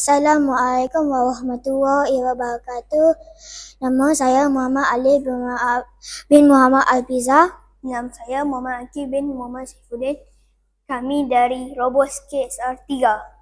Assalamualaikum warahmatullahi wabarakatuh. Nama saya Muhammad Ali bin Muhammad Al-Biza. Nama saya Muhammad Aki bin Muhammad Saifuddin. Kami dari Robos KSR 3.